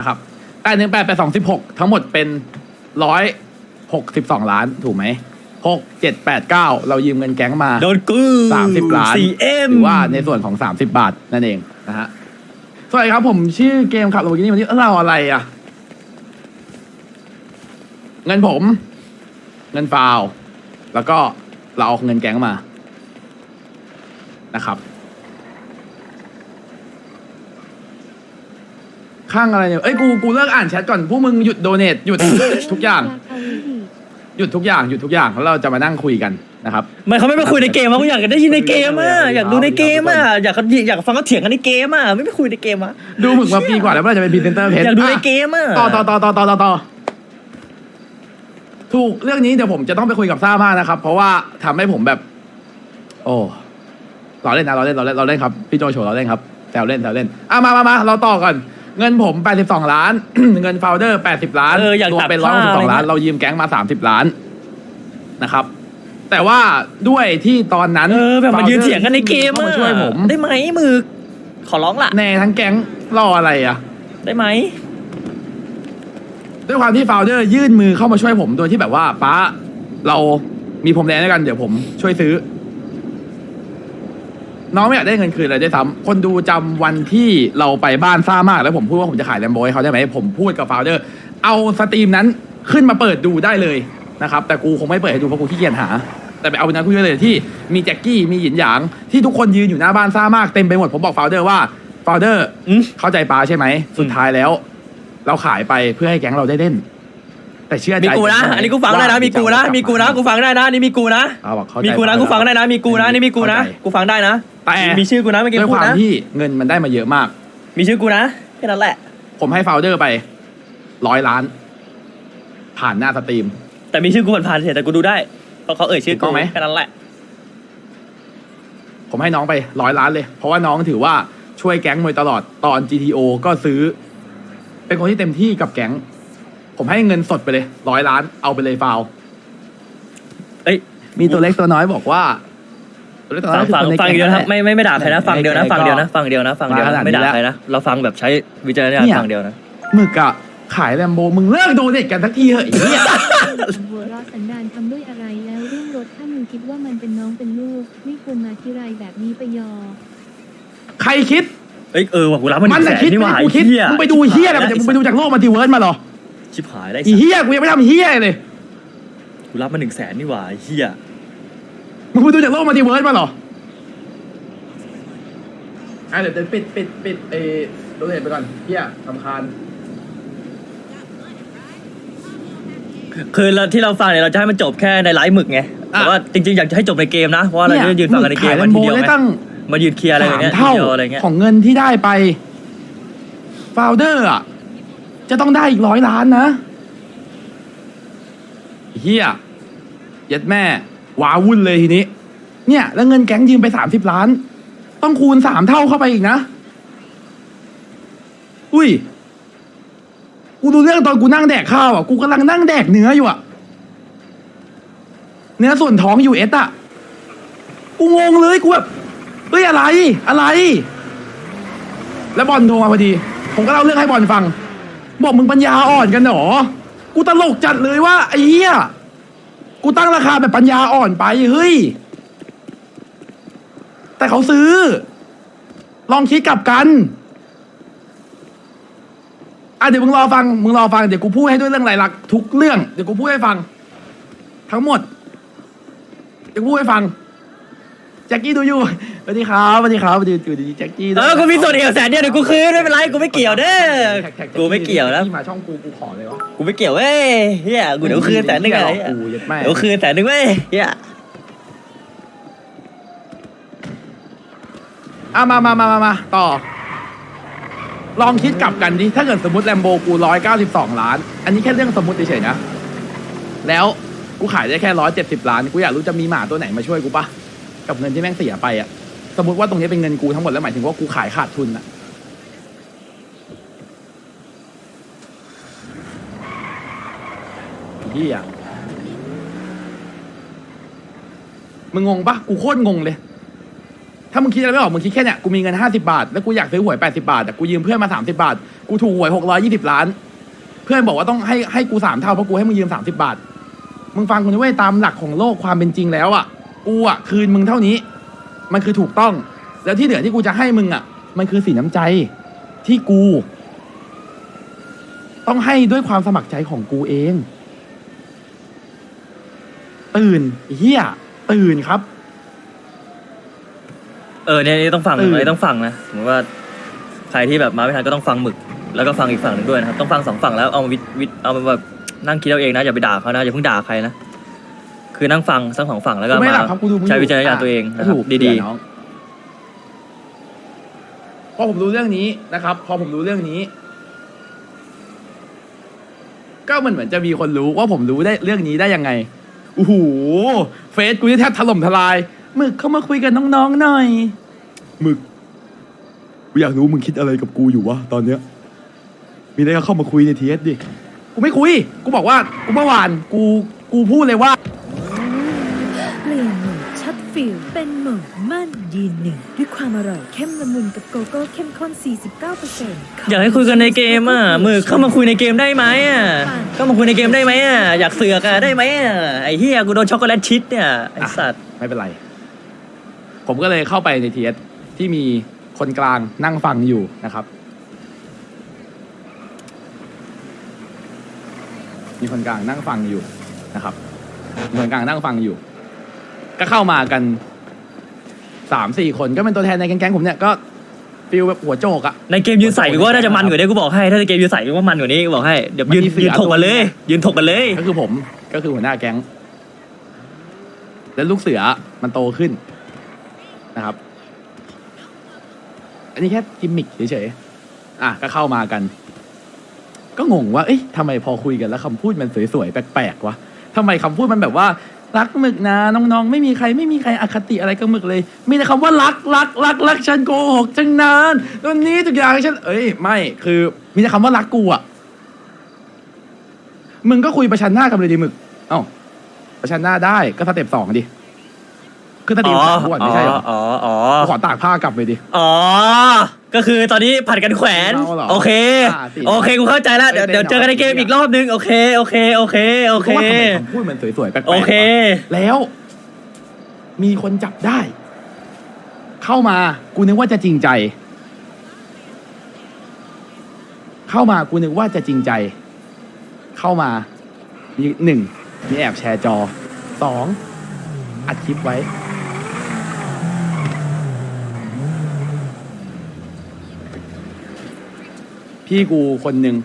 นะครับแปดหนึ่งแปดแปดสองสิบหกทั้งหมดเป็นร้อยหกสิบสองล้านถูกไหมหกเจ็ดแปดเก้าเรายืมเงินแก๊งมาโดนกูสามสิบล้านสี่เอ็มหรือว่าในส่วนของสามสิบาทนั่นเองนะฮะสวัสดีครับผมชื่อเกมขับรถกินี่วันนี้เราอะไรอะ เงินผม เงินฟาว แล้วก็เราเอาเงินแก๊งมานะครับ ข้างอะไรเนี่ยเอ้ยกูกูเลิกอ่านแชทก่อนพวกมึงหยุดโดเนทหยุด ทุกอย่าง หยุดทุกอย่างหยุดทุกอย่างแล้วเราจะมานั่งคุยกันนะครับ ไม่เขาไม่ไปคุยในเกมอะกูอยากได้ยินในเกมอะอยากดูในเกมอะอยากเขาอยากฟังเขาเถียงกันในเกมอะไม่ไปคุยในเกมอะดูหมึกมาปีกว่าแล้วเมื่อไหร่จะเป็นพรีเซนเตอร์เพจอยากดูในเกมอะต่อต่อต่อต่อต่อต่อต่อถูกเรื่องนี้เดี๋ยวผมจะต้องไปคุยกับซ่ามากนะครับ เพราะว่าทำให้ผมแบบ โอ้เราเล่นนะเราเล่นเราเล่นเราเล่นครับพี่โจโฉเราเล่นครับแซวเล่นแซวเล่นอะมามามาเราต่อก่อน เงินผม 82 ล้าน เงินโฟลเดอร์ 80 ล้านเอออยากรวมตัดเป็นผ้า162 ล้านอะไรเงี้ยเรายืมแก๊งมา 30 ล้านนะครับ แต่ว่าด้วยที่ตอนนั้น เออแบบมายืนเถียงกันในเกมข้าอะมาช่วยผม ได้ไหมมือขอร้องล่ะ แน่ทั้งแก๊งรออะไรอะ ได้ไหม ด้วยความที่โฟลเดอร์ยื่นมือเข้ามาช่วยผมโดยที่แบบว่าป้าเรามีผมแดงด้วยกันเดี๋ยวผมช่วยซื้อ น้องไม่อยากได้เงินคืนเลยด้วยซ้ำคนดูจำวันที่เราไปบ้านซ่ามาก แล้วผมพูดว่าผมจะขายแลมโบให้เขาได้ไหมผมพูดกับโฟลเดอร์ เอาสตรีมนั้นขึ้นมาเปิดดูได้เลยนะครับแต่กูคงไม่เปิดให้ดูเพราะกูขี้เกียจหา แต่ไปเอาวันนั้นคุยเลยที่มีแจ็คกี้มีหยินหยางที่ทุกคนยืนอยู่หน้าบ้านซ่ามากเต็มไปหมดผมบอกโฟลเดอร์ว่าโฟลเดอร์อืม เข้าใจปลาใช่ไหมสุดท้ายแล้ว เราขายไปเพื่อให้แก๊งเราได้เล่น แต่เชื่อใจมีกูนะผมหอันนี้กูฟังได้นะ มีกูนะ มีกูนะ กูฟังได้นะ อันนี่มีกูนะ เอาบอกเข้าใจมีกูนะ กูฟังได้นะ มีกูนะอันนี่มีกูนะเข้าใจกูฟังได้นะ แต่มีชื่อกูนะเมื่อกี้ด้วยพูคดวามนะ ที่เงินมันได้มาเยอะมาก มีชื่อกูนะแค่นั้นแหละ ผมให้โฟลเดอร์ไปร้อยล้าน ผ่านหน้าสตรีม แต่มีชื่อกูผ่านๆเฉยแต่กูดูได้เพราะเขาเอ่ยชื่อถูกต้กูองไหม แค่นั้นแหละ ผมให้น้องไปร้อยล้านเลย เพราะว่าน้องถือว่าช่วยแก๊งมาตลอดตอน GTO ก็ซื้อ เป็นคนที่เต็มที่กับแก๊ง ผมให้เงินสดไปเลยร้อยล้านเอาไปเลยฟาวเอ้ยมีตัวเล็กตัวน้อยบอกว่าตัวเล็กตัวน้ ฟัองยคือฟังคนในฟังแก๊เดียวนะแหละไม่ไม่ไม่ด่าใครนะฟังเดียวนะไหนๆฟังเดียวนะก็ฟังเดียวนะฟังเดียวมาขนานะดนี้ไม่ด่าแล้วใครนะเราฟังแบบใช้วิจารณญาณเนี่ยฟังเดียวนะหมึกอะขายแลมโบมึงเลิกโดเด็กกันสักทีเหอะไอ้เหี้ยหัวเราะสันดานทำด้วยอะไรแล้วเรื่องรถถ้ามึงคิดว่ามันเป็นน้องเป็นลูกไม่ควรมาที่ไรแบบนี้ไปยอ ใครคิดเอ้ยเออว่ะกูรับมันมันแสน่ะนคิดนี่หไม่ว่าได้กูคิดเหี้ยมึงไปดูเฮียอะไรมาเนี่ยมึงไปดูจากโลกมัลติเวิร์สมาเหรอชิบหายได้ไอีเฮียกูยังไม่ทำเฮียเลยกูรับมาหนึ่งแสนนี่หว่าเฮีย มึงไปดูจากโลกมัลติเวิร์สมาเหรอ อะเดี๋ยวเดี๋ยวปิดปิดปิดเอโดเนทไปก่อนเฮียสำคัญคือเราที่เราฟังเนี่ยเราจะให้มันจบแค่ในไลฟ์หมึกไงแต่ว่าจริงๆอยากจะให้จบในเกมนะ เพราะว่าเราจะได้ยืนฟังกันในเกมขายแลวันมโบทีเดียวได้ไงตั้งมายืนเคลียร์อะไรอสาย่างมเงี้ยทีเท่าเดียวอะไรเงี้ยของเงินที่ได้ไปโฟลเดอร์อะจะต้องได้อีกร้อยล้านนะเฮียเย็ดแม่ ว้าวุ่นเลยทีนี้ เนี่ย แล้วเงินแก๊งยืมไปสามสิบล้าน ต้องคูณสามเท่าเข้าไปอีกนะ อุ้ย กูดูเรื่องตอนกูนั่งแดกข้าวอะ กูกำลังนั่งแดกเนื้ออยู่อะ เนื้อส่วนท้องอยู่เอสอะ กูงงเลยกูแบบเฮ้ยอะไร อะไร แล้วบอลโทรมาพอดี ผมก็เล่าเรื่องให้บอลฟัง บอกมึงปัญญาอ่อนกันเหรอ กูตลกจัดเลยว่าไอ้เหี้ย กูตั้งราคาแบบปัญญาอ่อนไปเฮ้ย แต่เขาซื้อ ลองคิดกลับกันอะเดี๋ยวมึงรอฟังมึงรอฟังเดี๋ยวกูพูดให้ด้วยเรื่องรายลักทุกเรื่องเดี๋ยวกูพูดให้ฟัง ทั้งหมด เดี๋ยวกูพูดให้ฟังแจ็คกี้ดูอยู่ สวัสดีครับสวัสดีครับสวัสดีอยู่ดีแจ็คกี้เออกูมีส่วนเดียวแสนเดียวเดี๋ยวกูคืนไม่เป็นไรกูไม่เกี่ยวเด้อ แท็แท็กูไม่เกี่ยวนะ ที่มาช่องกูกูขอเลยวะกูไม่เกี่ยวเว้ยเฮียกูเดี๋ยวคืนแสนหนึ่งไงกูยัดแม่เดี๋ยวคืนแสนหนึ่งเว้ยเฮียอะมามามามามาต่อ ลองคิดกลับกันดิถ้าเกิดสมมติแลมโบกูร้อยเก้าสิบสองล้าน อันนี้แค่เรื่องสมมติเฉยๆนะ แล้วกูขายได้แค่ร้อยเจ็ดสิบล้าน กูอยากรู้จะมีหมาตัวไหนมาช่วยกูปะกับเงินที่แม่งเสียไปอะส มมติว่าตรงนี้เป็นเงินกูทั้งหมดแล้วหมายถึงว่ากูขายขาดทุนอะไอ้เฮียมึงงงปะกูโคตรงงเลย ถ้ามึงคิดอะไรไม่ออกมึงคิดแค่เนี้ยกูมีเงินห้าสิบาท แล้วกูอยากซื้อหวยแปดสิบาทแต่กูยืมเพื่อนมาสามสิบาท กูถูกหวยหกร้อยี่สิบล้าน เพื่อนบอกว่าต้องให้ให้กูสามเท่าเพราะกูให้มึงยืมสามสิบาท มึงฟังกูนะเว้ยตามหลักของโลกความเป็นจริงแล้วอะ กูอะคืนมึงเท่านี้ มันคือถูกต้อง แล้วที่เหลือที่กูจะให้มึงอะ มันคือสีน้ำใจที่กู ต้องให้ด้วยความสมัครใจของกูเอง ตื่นเฮียตื่นครับ เออเนี่ยนี่ต้องฟังตื่นอันนี้ต้องฟังนะสมมติว่าใครที่แบบมาไม่ทันก็ต้องฟังหมึก แล้วก็ฟังอีกฝั่งหนึ่งด้วยนะครับต้องฟังสองฝั่งแล้วเอามาวิวิเอามาแบบนั่งคิดเอาเองนะอย่าไปด่าเขานะอย่าเพิ่งด่าใครนะ คือนั่งฟังทั้งสองฝั่งแล้วก็กูไม่มาหลับครับกูดูมึงใช้อยู่วิจารณญาณอะตัวเองนะคถูรับกดีเยวน้องพอผมรู้เรื่องนี้นะครับ พอผมรู้เรื่องนี้ ก็มันเหมือนจะมีคนรู้ว่าผมรู้ได้เรื่องนี้ได้ยังไงโอ้โหเฟซกูนี่แทบถล่มทลายหมึกเข้ามาคุยกับน้องๆหน่อยหมึกกูอยากรู้มึงคิดอะไรกับกูอยู่วะตอนเนี้ย มีอะไรก็เข้ามาคุยในทีเอสดิ กูไม่คุย กูบอกว่ากูเมื่อวานกูกูพูดเลยว่า เปลี่ยนโหมดชัดฟิลเป็นโหมดมั่นยืนหนึ่งด้วยความอร่อยเข้มละมุนกับโกโก้เข้มข้น 49%อยากให้คุยกันในเกมอะหมึกเข้ามาคุยในเกมได้ไหมอะเข้ามาคุยในเกมได้ไหมอะอยากเสือกอะได้ไหมอะไอ้เฮียกูโดนช็อกโกแลตชิดเนี่ยไอ้สัตว์ไม่เป็นไร ผมก็เลยเข้าไปในทีเอสที่มีคนกลางนั่งฟังอยู่นะครับ มีคนกลางนั่งฟังอยู่นะครับมีคนกลางนั่งฟังอยู่ ก็เข้ามากันสามสี่คนก็เป็นตัวแทนในแก๊งๆผมเนี่ยก็ฟิลแบบหัวโจกอะ ในเกมยืนใส่กูว่าน่าจะมันกว่านี้กูบอกให้ถ้าในเกมยืนใส่กูว่ามันกว่านี้กูบอกให้เดี๋ยวยืนมันมีเสือ ยืนถกกันเลย ยืนถกกันเลยก็คือผมก็คือหัวหน้าแก๊ง แล้วลูกเสือมันโตขึ้นนะครับ อันนี้แค่กิมมิคเฉยๆอะก็เข้ามากัน ก็งงว่า เอ๊ะทำไมพอคุยกันแล้วคำพูดมันสวยๆแปลกๆวะทำไมคำพูดมันแบบว่า รักหมึกนะ น้องๆ ไม่มีใครไม่มีใครอคติอะไรกับหมึกเลย มีแต่คำว่ารักรักรักรักฉันโกหกจังนานตอนนี้ทุกอย่างฉันเอ้ยไม่คือ มีแต่คำว่ารักกูอะมึงก็คุยประชันหน้ากันเลยดิหมึกเอ้าประชันหน้าได้ก็สเต็ปสองดิ คือสตรีมสามบวชไม่ใช่เหรออ๋ออ๋อกูขอตากผ้ากลับเลยดิ อ๋อ ก็คือตอนนี้ผัดกันแขวนเมาเหรอโอเค อ่าสิโอเคกูเข้าใจแล้วเดี๋ยวไม่เดี๋ยวเป็นเจอกันในเกมหรออีกรอบนึง โอเค โอเค โอเค โอเคก็ว่าทำไมคำพูดมันสวยๆแปลกๆโอเค วะ แล้ว มีคนจับได้ เข้ามา กูนึกว่าจะจริงใจ เข้ามากูนึกว่าจะจริงใจ เข้ามามีหนึ่งมีแอบแชร์จอสองอัดคลิปไว้ พี่กูคนหนึ่ง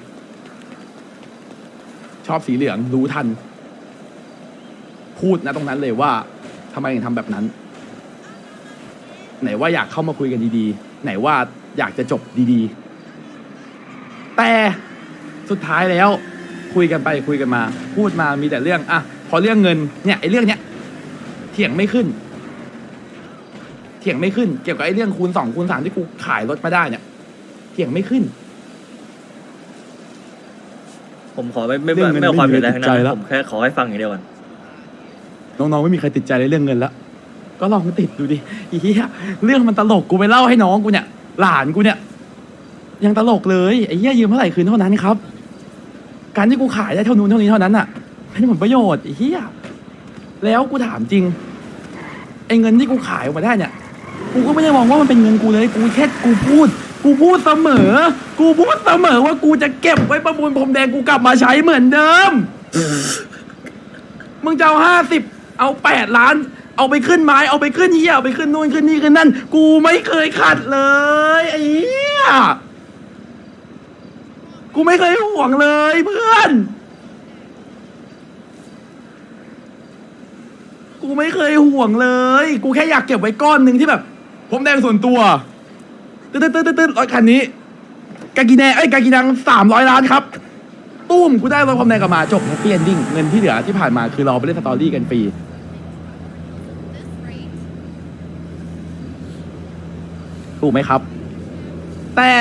ชอบสีเหลืองรู้ทัน พูดนะตรงนั้นเลยว่าทำไมถึงทำแบบนั้น ไหนว่าอยากเข้ามาคุยกันดีๆ ไหนว่าอยากจะจบดีๆ แต่สุดท้ายแล้วคุยกันไปคุยกันมา พูดมามีแต่เรื่องอะพอเรื่องเงินเนี่ยไอ้เรื่องเนี้ยเถียงไม่ขึ้น เถียงไม่ขึ้น เกี่ยวกับไอ้เรื่องคูณสองคูณสามที่กูขายรถมาได้เนี่ยเถียงไม่ขึ้น ผมขอไม่ไม่เรื่องเงินไม่เอาความเห็นอะไรไม่ทั้งมีนั้นใครติดใจแล้วผมแค่ขอให้ฟังอย่างเดียวก่อนน้องๆไม่มีใครติดใจในเรื่องเงินแล้วก็ลองติดดูดิอีเหี้ยเรื่องมันตลกกูไปเล่าให้น้องกูเนี่ย หลานกูเนี่ย ยังตลกเลยไอ้เหี้ยยืมเท่าไหร่คืนเท่านั้นครับ การที่กูขายได้เท่านู้นเท่านี้เท่านั้นอะไม่ได้ผลประโยชน์ไอ้เหี้ยแล้วกูถามจริงไอ้เงินที่กูขายออกมาได้เนี่ย กูก็ไม่ได้มองว่ามันเป็นเงินกูเลย กูแค่กูพูด กูพูดเสมอ กูพูดเสมอว่ากูจะเก็บไว้ประมูลพรมแดงกูกลับมาใช้เหมือนเดิม มึงจะเอาห้าสิบเอาแปดล้าน เอาไปขึ้นไม้เอาไปขึ้นเหี้ยเอาไปขึ้นนู่นขึ้นนี่ขึ้นนั่น กูไม่เคยขัดเลยไอ้เหี้ยกูไม่เคยห่วงเลยเพื่อน กูไม่เคยห่วงเลย กูแค่อยากเก็บไว้ก้อนหนึ่งที่แบบ ผมแดงส่วนตัว ตึ๊ดตึ๊ดตึ๊ดตึ๊ดรถคันนี้ กากีแนไอ้ยกากีนังสามร้อยล้านครับตุ้มกูได้รถพรมแดงกลับมาจบแฮปปี้เอนดิ้งเงินที่เหลือที่ผ่านมาคือเราไปเล่นสตอรี่กันฟรีถูกไหมครับ แต่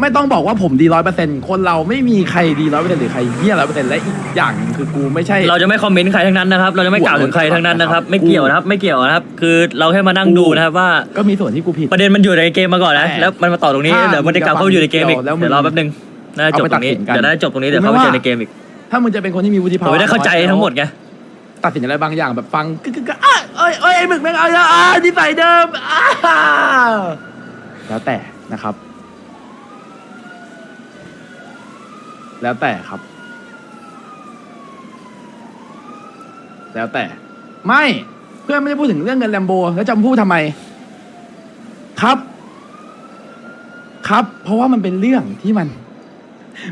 ไม่ต้องบอกว่าผมดีร้อยเปอร์เซ็นต์คนเราไม่มีใครดีร้อยเปอร์เซ็นต์หรือใครเยี่ยร้อยเปอร์เซ็นต์และอีกอย่างหนึ่งคือกูไม่ใช่ เราจะไม่คอมเมนต์ใครทั้งนั้นนะครับ เราจะไม่กล่าวถึงใครทั้งนั้นนะครับ ไม่เกี่ยวนะครับ ไม่เกี่ยวนะครับ คือเราแค่มานั่งดูนะครับว่า ก็มีส่วนที่กูผิด ประเด็นมันอยู่ในเกมมาก่อนนะแต่แล้วมันมาต่อตรงนี้ถ้าเดี๋ยวมันจะกลับเข้าไปอยู่ในเกมอีกแล้วมึงเดี๋ยวรอแป๊บนึงน่าจะจบตรงนี้เอาไปตัดสินกันเดี๋ยวน่าจะจบตรงนี้ เดี๋ยวเขาไปเจอในเกมอีก ถ้ามึงจะเป็นคนที่มีวุฒิผภามวะไม่ได้เข้าใจทั้งหมดไง ตัดสินอะไรบางอย่างแบบฟังกึกกึกกึกอะเอ้ยเอ้ยไอ้หมึกแม่งเอาอะอะนิสัยเดิมอะแล้วแต่นะครับ แล้วแต่ครับ แล้วแต่ ไม่เพื่อนไม่ได้พูดถึงเรื่องเงินแลมโบ แล้วจะพูดทำไม ครับ ครับ เพราะว่ามันเป็นเรื่องที่มัน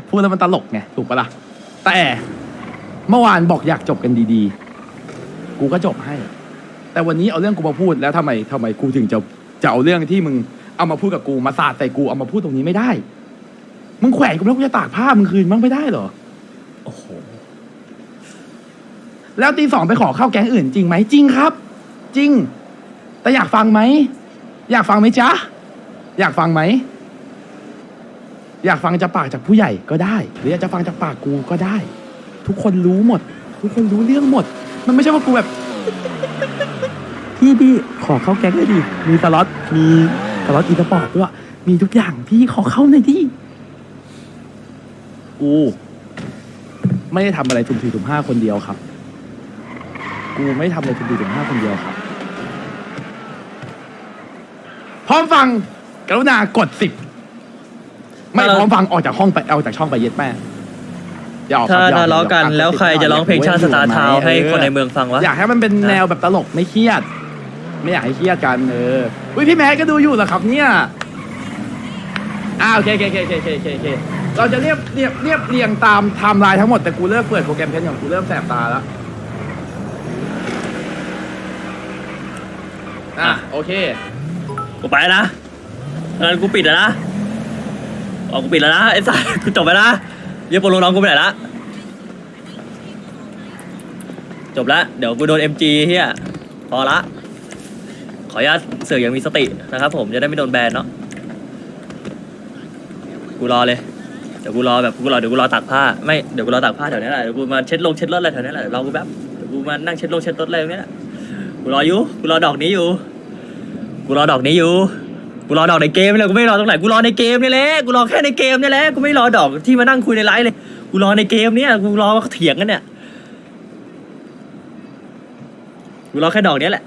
พูดแล้วมันตลกไงถูกปะล่ะแต่เมื่อวานบอกอยากจบกันดีๆ กูก็จบให้ แต่วันนี้เอาเรื่องกูมาพูดแล้วทำไมทำไมกูถึงจะจะเอาเรื่องที่มึงเอามาพูดกับกูมาสาดใส่กูเอามาพูดตรงนี้ไม่ได้ มึงแขวนกูแล้วกูจะตากผ้ามึงคืนมั้งไม่ได้เหรอ โอ้โห แล้วตีสองไปขอเข้าแก๊งอื่นจริงไหมจริงครับ จริง แต่อยากฟังไหม อยากฟังไหมจ๊ะ อยากฟังไหม อยากฟังจากปากจากผู้ใหญ่ก็ได้ หรืออยากจะฟังจากปากกูก็ได้ ทุกคนรู้หมด ทุกคนรู้เรื่องหมด มันไม่ใช่ว่ากูแบบ พี่พี่ขอเข้าแก๊งเลยดิมีสล็อตมีสล็อตอีสปอร์ตด้วย มีทุกอย่างพี่ขอเข้าหน่อยดิ กู ไม่ได้ทำอะไรสุ่มสี่สุ่มห้าคนเดียวครับ กูไม่ทำอะไรสุ่มสี่สุ่มห้าคนเดียวครับ พร้อมฟัง กรุณากดสิบไม่พร้อมฟังออกจากห้องไปเอาจากช่องไปเย็ดแม่อย่าออกคถ้าบอย่ทะเลาะกันอย่าแล้วใครจะร้องเพลงชาติสตาร์ทาวน์ให้คนในเมืองฟังวะ อยากให้มันเป็นแนวแบบตลกไม่เครียด ไม่อยากให้เครียดกันเอออุ้ยพี่แม็กก็ดูอยู่เหรอครับเนี่ยอ่าโอเคโอเคโอเคโอเคโอเคโอเคโอเค เราจะเรียบเรียบเรียบเรียงตามไทม์ไลน์ทั้งหมดแต่กูเลิกเปิดโปรแกรมเพนของกูเริ่มแสบตาแล้วอะโอเค กูไปนะงั้นกูปิดแล้วนะออกกูปิดแล้วนะไอ้สัสกูจบไปนะเยี่ยโปโลน้องกูไปไหนละจบละเดี๋ยวกูโดน MG เฮียพอละ ขออนุญาตเสือกอย่างมีสตินะครับผมจะได้ไม่โดนแบนเนาะกูรอเลยเดี๋ยวกูรอแบบกูรอเดี๋ยวกูรอตากผ้าไม่เดี๋ยวกูรอตากผ้าแถวนี้แหละเดี๋ยวกูมาเช็ดลงเช็ดรถอะไรแถวนี้แหละเดี๋ยวรอกูแป๊บเดี๋ยวกูมานั่งเช็ดลงเช็ดรถอะไรตรงนี้แหละกูรออยู่กูรอดอกนี้อยู่ กูรอดอกนี้อยู่กูรอดอกในเกมนี่แหละกูไม่รอตรงไหนกูรอในเกมนี่แหละกูรอแค่ในเกมนี่แหละกูไม่รอดอกที่มานั่งคุยในไลฟ์เลยกูรอในเกมเนี่ยกูรอเขาเถียงกันเนี่ยกูรอแค่ดอกนี้แหละ